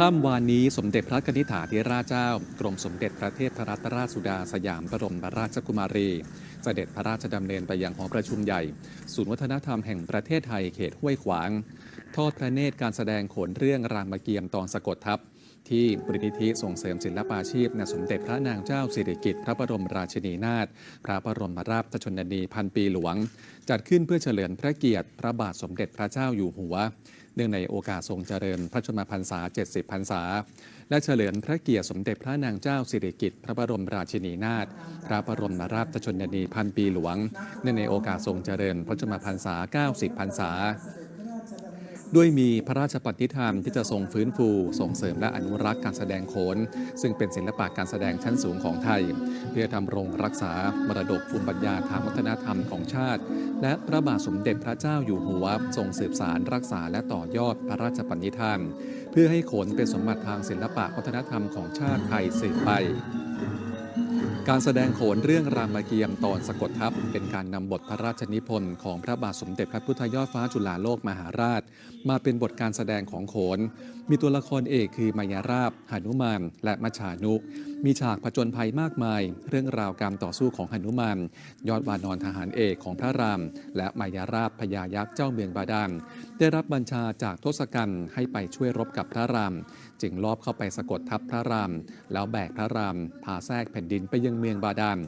ข้ามวานนี้สมเด็จพระนิษฐาธิราชเจ้า กรมสมเด็จพระเทพรัตนราชสุดาสยามบรมราชกุมารีเสด็จพระราชดำเนินไปยังหอประชุมใหญ่ ศูนย์วัฒนธรรมแห่งประเทศไทยเขตห้วยขวาง ทอดพระเนตรการแสดงโขนเรื่องรามเกียรติ์ตอนสะกดทัพ ที่บริณิธิส่งเสริมศิลปาชีพในสมเด็จพระนางเจ้าสิริกิติ์พระบรมราชินีนาถพระบรมราชชนนีพันปีหลวง จัดขึ้นเพื่อเฉลิมพระเกียรติ พระบาทสมเด็จพระเจ้าอยู่หัว เนื่องในโอกาสทรงเจริญพระชนมพรรษา 70 พรรษา และเฉลิมพระเกียรติสมเด็จพระนางเจ้าสิริกิติ์พระบรมราชินีนาถพระบรมราชชนนีพันปีหลวง เนื่องในโอกาสทรงเจริญพระชนมพรรษา 90 พรรษา ด้วยมีพระราชปฏิฐานที่จะทรงฟื้นฟู ส่งเสริมและอนุรักษ์การแสดงโขน ซึ่งเป็นศิลปะการแสดงชั้นสูงของไทย เพื่อทำรงรักษามรดกภูมิปัญญาทางวัฒนธรรมของชาติ และพระบาทสมเด็จพระเจ้าอยู่หัวทรงสืบสารรักษาและต่อยอดพระราชปณิธาน เพื่อให้โขนเป็นสมบัติทางศิลปะวัฒนธรรมของชาติไทยสืบไป การแสดงโขนเรื่องรามเกียรติ์ตอนสะกดทัพเป็นการนำบทพระราชนิพนธ์ของพระบาทสมเด็จพระพุทธยอดฟ้าจุฬาโลกมหาราช มาเป็นบทการแสดงของโขน มีตัวละครเอกคือมายาราบหนุมาน และมัชานุ มีฉากผจญภัยมากมาย เรื่องราวการต่อสู้ของหนุมาน ยอดวานอนทหารเอกของพระราม และมายาราบพญายักษ์เจ้าเมืองบาดาลได้รับบัญชาจากทศกัณฐ์ให้ไปช่วยรบกับพระราม จึงลอบเข้าไปสะกดทัพพระราม แล้วแบกพระรามพาแทรกแผ่นดินไปยังเป็เมืองบาดาล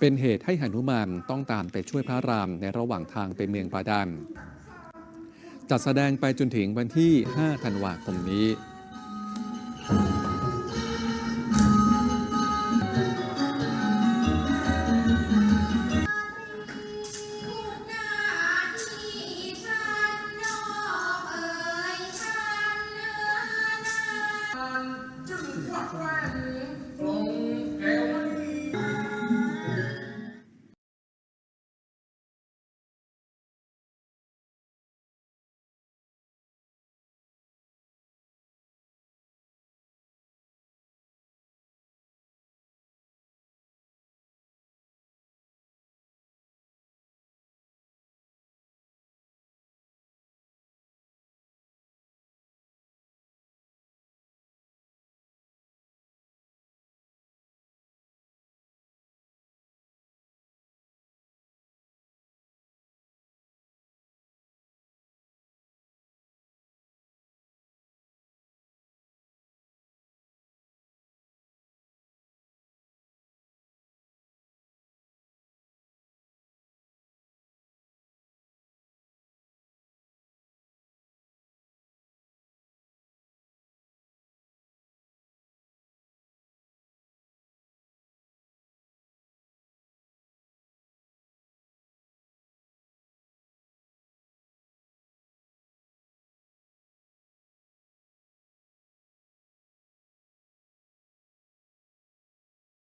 เป็นเหตุให้หนุมานต้องตามไปช่วยพระรามในระหว่างทางไปเมืองบาดาล จัดแสดงไปจนถึงวันที่ 5 ธันวาคมนี้ว่าอย่างนี้